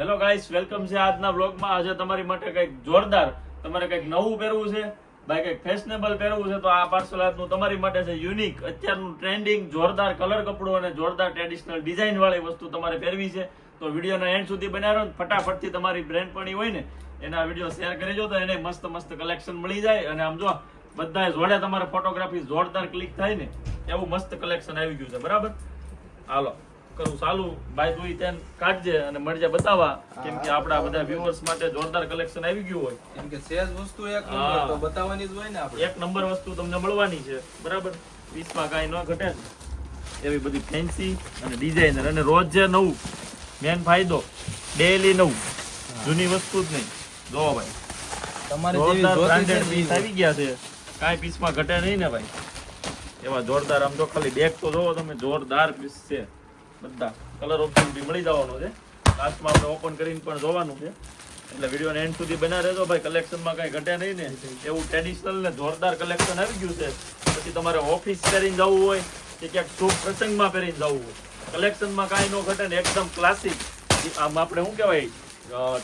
Hello guys welcome છે આજના વ્લોગમાં આજે તમારી માટે કંઈક જોરદાર, તમારે કંઈક નવું પહેરવું છે, ભાઈ કંઈક ફેશનેબલ પહેરવું છે, તો આ પાર્સલ આજનું તમારી માટે છે યુનિક અત્યારનું ટ્રેન્ડિંગ જોરદાર કલર કપડું અને જોરદાર ટ્રેડિશનલ ડિઝાઇન વાળી વસ્તુ તમારે પહેરવી છે. તો વિડીયોના એન્ડ સુધી બનાવ્યો ને. ફટાફટથી તમારી બ્રેન્ડ પણ હોય ને, એના વીડિયો શેર કરી તો એને મસ્ત મસ્ત કલેક્શન મળી જાય. અને આમ જો, બધા જોડે તમારે ફોટોગ્રાફી જોરદાર ક્લિક થાય ને, એવું મસ્ત કલેક્શન આવી ગયું છે. બરાબર? હાલો. કરું ચાલુ. ભાઈ તું તેન કાઢજે અને મળજે બતાવવા કેમ કે આપણા બધા વ્યુઅર્સ માટે જોરદાર કલેક્શન આવી ગયું હોય. કેમ કે સેજ વસ્તુ એક નંબર તો બતાવવાની જ હોય ને આપણે. એક નંબર વસ્તુ તમને મળવાની છે. બરાબર? 20 માં કાઈ ન ઘટે એવી બધી ફેન્સી અને ડિઝાઇનર અને રોજ જે નવું મેન ફાયદો ડેલી નવું. જૂની વસ્તુ જ નહીં. જો ભાઈ. તમારે જેવી બ્રાન્ડેડ પીસ આવી ગયા છે. કાંઈ પીસમાં ઘટે નહીં ને ભાઈ. એવા જોરદાર આમ તો ખાલી બેગ તો જોવો તમે જોરદાર પીસ છે. બધા કલર ઓપ્શન બી મળી જવાનો છે. લાસ્ટમાં આપણે ઓપન કરીને પણ જોવાનું છે. એટલે વિડીયોને એન્ડ સુધી બના રહેજો ભાઈ. કલેક્શનમાં કાંઈ ઘટે નહીં ને. એવું ટ્રેડિશનલ ને જોરદાર કલેક્શન આવી ગયું છે. પછી તમારે ઓફિસ પહેરીને જવું હોય કે ક્યાંક શુભ પ્રસંગમાં પહેરીને જવું હોય. કલેક્શનમાં કાંઈ ન ઘટે ને એકદમ ક્લાસિક આમ આપણે શું કહેવાય?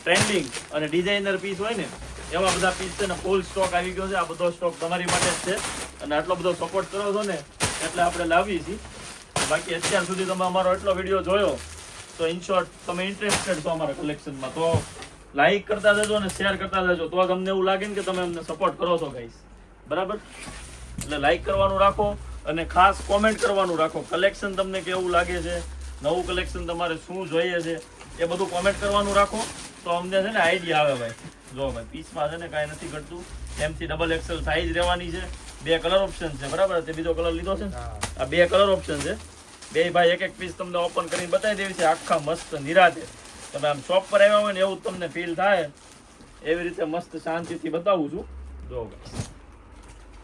ટ્રેન્ડિંગ અને ડિઝાઇનર પીસ હોય ને, એવા બધા પીસ છે ને ફૂલ સ્ટોક આવી ગયો છે. આ બધો સ્ટોક તમારી માટે જ છે. અને આટલો બધો સપોર્ટ કરો છો ને, એટલે આપણે લાવીએ છીએ. બાકી અત્યાર સુધી તમે અમારો એટલો વીડિયો જોયો તો ઇન શોર્ટ તમે ઇન્ટરેસ્ટેડ છો અમારા કલેક્શનમાં તો લાઈક કરતા જજો અને શેર કરતા જજો. તો તમને એવું લાગે ને કે તમે અમને સપોર્ટ કરો છો ગાઈસ બરાબર? એટલે લાઈક કરવાનું રાખો અને ખાસ કોમેન્ટ કરવાનું રાખો. કલેક્શન તમને કેવું લાગે છે નવું કલેક્શન તમારે શું જોઈએ છે એ બધું કોમેન્ટ કરવાનું રાખો. તો અમને છે ને આઈડિયા આવે ભાઈ. જો ભાઈ પીસમાં છે ને કાંઈ નથી ઘટતું. એમથી ડબલ એક્સેલ સાઈઝ રહેવાની છે. બે કલર ઓપ્શન છે બરાબર? તે બીજો કલર લીધો છે આ બે કલર ઓપ્શન છે. બે ભાઈ એક એક પીસ તમને ઓપન કરીને બતાવી દેવી છે. આખા મસ્ત નિરાતે. તમે આમ શોપ પર આવ્યા હોય ને એવું તમને ફીલ થાય. એવી રીતે મસ્ત શાંતિથી બતાવું છું. જો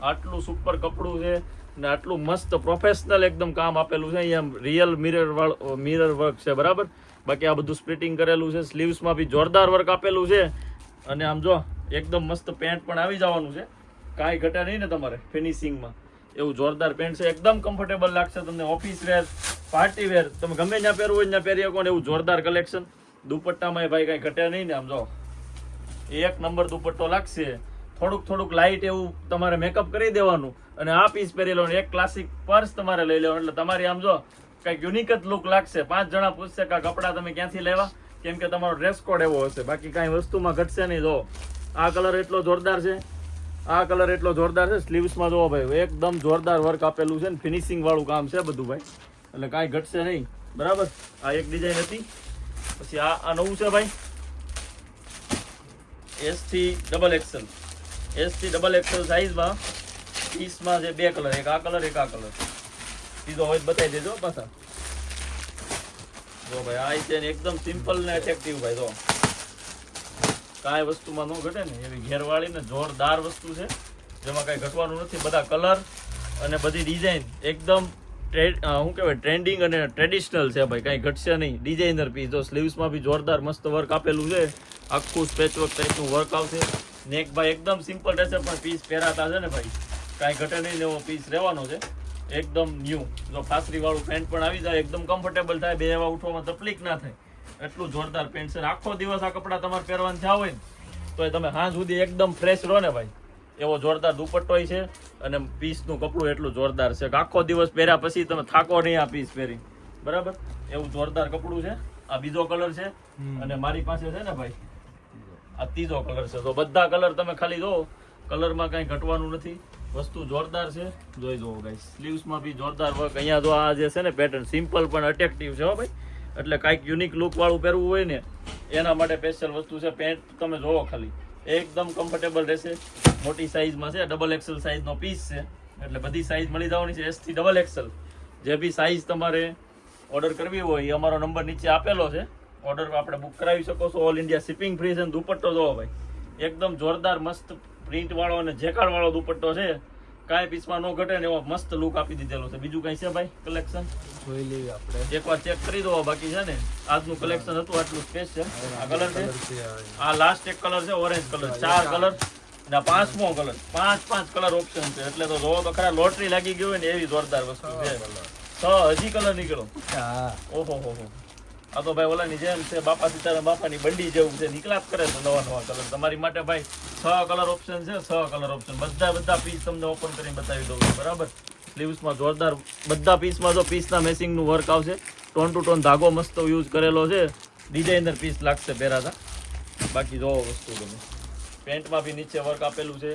આટલું સુપર કપડું છે ને આટલું મસ્ત પ્રોફેશનલ એકદમ કામ આપેલું છે. અહીંયા રિયલ મિરર મિરર વર્ક છે, બરાબર? બાકી આ બધું સ્પ્લિટિંગ કરેલું છે. સ્લીવ્સમાં બી જોરદાર વર્ક આપેલું છે. અને આમ જો, એકદમ મસ્ત પેન્ટ પણ આવી જવાનું છે. કાંઈ ઘટે નહીં ને તમારે ફિનિશિંગમાં એવું જોરદાર પેન્ટ છે. એકદમ કમ્ફર્ટેબલ લાગશે તમને. ઓફિસ વેર પાર્ટી વેર તમે ગમે ત્યાં પહેરવું હોય, ત્યાં પહેરી શકો ને એવું જોરદાર કલેક્શન દુપટ્ટામાં ભાઈ કાંઈ ઘટે નહીં ને, આમ જો. એક નંબર દુપટ્ટો લાગશે. થોડુંક થોડુંક લાઇટ એવું તમારે મેકઅપ કરી દેવાનું અને આ પીસ પહેરી લેવાનું એક ક્લાસિક પર્સ તમારે લઈ લેવાનું. એટલે તમારી આમ જો કંઈક યુનિક જ લુક લાગશે. પાંચ જણા પૂછશે કે કપડાં તમે ક્યાંથી લેવા? કેમ કે તમારો ડ્રેસ કોડ એવો હશે. બાકી કાંઈ વસ્તુમાં ઘટશે નહીં. જો આ કલર એટલો જોરદાર છે. આ કલર એટલો જોરદાર છે, સ્લીવ્સમાં જોવો ભાઈ, એકદમ જોરદાર વર્ક આપેલું છે ને ફિનિશિંગ વાળું કામ છે બધું ભાઈ. એટલે કાંઈ ઘટશે નહીં. બરાબર? આ એક ડિઝાઇન હતી. પછી આ આ નવું છે ભાઈ. એસથી ડબલ એક્સેલ એસથી ડબલ એક્સેલ સાઈઝમાં પીસમાં છે બે કલર, એક આ કલર, એક આ કલર. બીજો હોય બતાવી દેજો પાછા. જો ભાઈ, આ છે એકદમ સિમ્પલ ને એટ્રેક્ટિવ ભાઈ, જો. કાંઈ વસ્તુમાં ન ઘટે ને, એવી ઘેરવાળી ને જોરદાર વસ્તુ છે, જેમાં કાંઈ ઘટવાનું નથી. બધા કલર અને બધી ડિઝાઇન એકદમ શું કહેવાય, ટ્રેન્ડિંગ અને ટ્રેડિશનલ છે ભાઈ, કાંઈ ઘટશે નહીં. ડિઝાઇનર પીસ જો સ્લીવ્સમાં બી જોરદાર મસ્ત વર્ક આપેલું છે. આખું સ્પેચ વર્ક ટાઈપનું વર્ક આવશે. નેક ભાઈ એકદમ સિમ્પલ રહેશે પણ પીસ પહેરાતા છે ને ભાઈ, કાંઈ ઘટે નહીં એવો પીસ રહેવાનો છે. એકદમ ન્યૂ જો ફાસરીવાળું પેન્ટ પણ આવી જાય, એકદમ કમ્ફર્ટેબલ થાય, બે એવા ઉઠવામાં તકલીફ ના થાય. એટલું જોરદાર પેન્ટ છે આખો દિવસ આ કપડાં તમારે પહેરવાનું થયા હોય ને તો તમે હાં સુધી એકદમ ફ્રેશ રહો ને ભાઈ. એવો જોરદાર દુપટ્ટોય છે અને પીસનું કપડું એટલું જોરદાર છે. કે આખો દિવસ પહેર્યા પછી તમે થાકો નહીં આ પીસ પહેરી. બરાબર? એવું જોરદાર કપડું છે. આ બીજો કલર છે. અને મારી પાસે છે ને ભાઈ આ ત્રીજો કલર છે. તો બધા કલર તમે ખાલી જો કલરમાં કાંઈ ઘટવાનું નથી. વસ્તુ જોરદાર છે. જોઈ જુઓ ગાઈસ સ્લીવ્સમાં બી જોરદાર વર્ક અહીંયા જો આ જે છે ને પેટર્ન સિમ્પલ પણ અટ્રેક્ટિવ છે હો ભાઈ. એટલે કાંઈક યુનિક લુક વાળું પહેરવું હોય ને, એના માટે સ્પેશિયલ વસ્તુ છે પેન્ટ. તમે જોવો ખાલી. એકદમ કમ્ફર્ટેબલ રહેશે. મોટી સાઈઝમાં છે. ડબલ એક્સેલ સાઈઝનો પીસ છે. એટલે બધી સાઈઝ મળી જવાની છે. એસથી ડબલ એક્સેલ જે બી સાઈઝ તમારે ઓર્ડર કરવી હોય, એ અમારો નંબર નીચે આપેલો છે. ઓર્ડર આપણે બુક કરાવી શકો છો. ઓલ ઇન્ડિયા શિપિંગ ફ્રી છે દુપટ્ટો જોવો ભાઈ. એકદમ જોરદાર, મસ્ત પ્રિન્ટવાળો અને જેકાળવાળો દુપટ્ટો છે. કાંઈ પીસમાં ન ઘટે ને એવો મસ્ત લુક આપી દીધેલો છે. બીજું કઈ છે ભાઈ કલેક્શન જોઈ લઈએ આપણે. એકવાર ચેક કરી દો બાકી છે ને આજનું કલેક્શન હતું આટલું સ્પેશિયલ આ કલર છે? આ. લાસ્ટ એક કલર છે ઓરેન્જ કલર ચાર કલર અને પાંચમો કલર પાંચ પાંચ કલર ઓપ્શન છે. એટલે તો જોવો તો ખરા લોટરી લાગી ગઈ હોય ને એવી જોરદાર વસ્તુ છે. છ હજી કલર નીકળો હા. ઓહો હો હો. આ તો ભાઈ ઓલાની જેમ છે બાપા સીતારામ બાપાની બંડી જેવું છે નીકળ્યા કરે છે નવા નવા કલર તમારી માટે ભાઈ છ કલર ઓપ્શન છે છ કલર ઓપ્શન બધા બધા પીસ તમને ઓપન કરીને બતાવી દઉં છું, બરાબર? સ્લીવ્સમાં જોરદાર બધા પીસમાં જો પીસના મેસિંગનું વર્ક આવશે. ટોન ટુ ટોન ધાગો મસ્ત યુઝ કરેલો છે. ડિઝાઇનર પીસ લાગશે પહેરાતા. બાકી જોવો વસ્તુ તમે પેન્ટમાં બી નીચે વર્ક આપેલું છે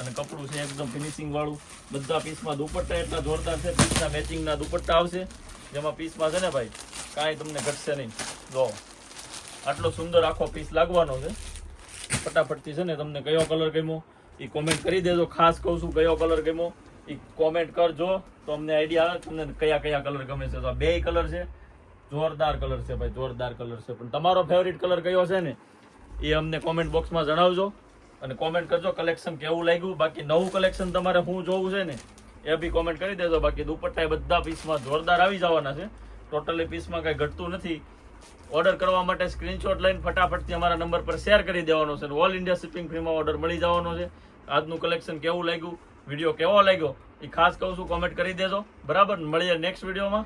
અને કપડું છે એકદમ ફિનિશિંગ વાળું. બધા પીસમાં દુપટ્ટા એટલા જોરદાર છે પીસના મેચિંગના દુપટ્ટા આવશે. જેમાં પીસમાં છે ને ભાઈ કાંઈ તમને ઘટશે નહીં. જો, આટલો સુંદર આખો પીસ લાગવાનો છે. ફટાફટથી છે ને તમને કયો કલર ગમ્યો એ કોમેન્ટ કરી દેજો. ખાસ કહું છું, કયો કલર ગમ્યો એ કોમેન્ટ કરજો. તો અમને આઈડિયા આવે તમને કયા કયા કલર ગમે છે. તો બે કલર છે. જોરદાર કલર છે ભાઈ, જોરદાર કલર છે. પણ તમારો ફેવરિટ કલર કયો છે ને એ અમને કોમેન્ટ બોક્સમાં જણાવજો. અને કોમેન્ટ કરજો કલેક્શન કેવું લાગ્યું. બાકી નવું કલેક્શન તમારે શું જોવું છે ને, એ બી કોમેન્ટ કરી દેજો. બાકી દુપટ્ટા એ બધા પીસમાં જોરદાર આવી જવાના છે. ટોટલી પીસમાં કાંઈ ઘટતું નથી. ઓર્ડર કરવા માટે સ્ક્રીનશોટ લઈને ફટાફટથી અમારા નંબર પર શેર કરી દેવાનો છે ઓલ ઇન્ડિયા શિપિંગ ફ્રીમાં ઓર્ડર મળી જવાનો છે. આજનું કલેક્શન કેવું લાગ્યું? વીડિયો કેવો લાગ્યો? એ ખાસ કહું છું કોમેન્ટ કરી દેજો. બરાબર? મળીએ નેક્સ્ટ વિડીયોમાં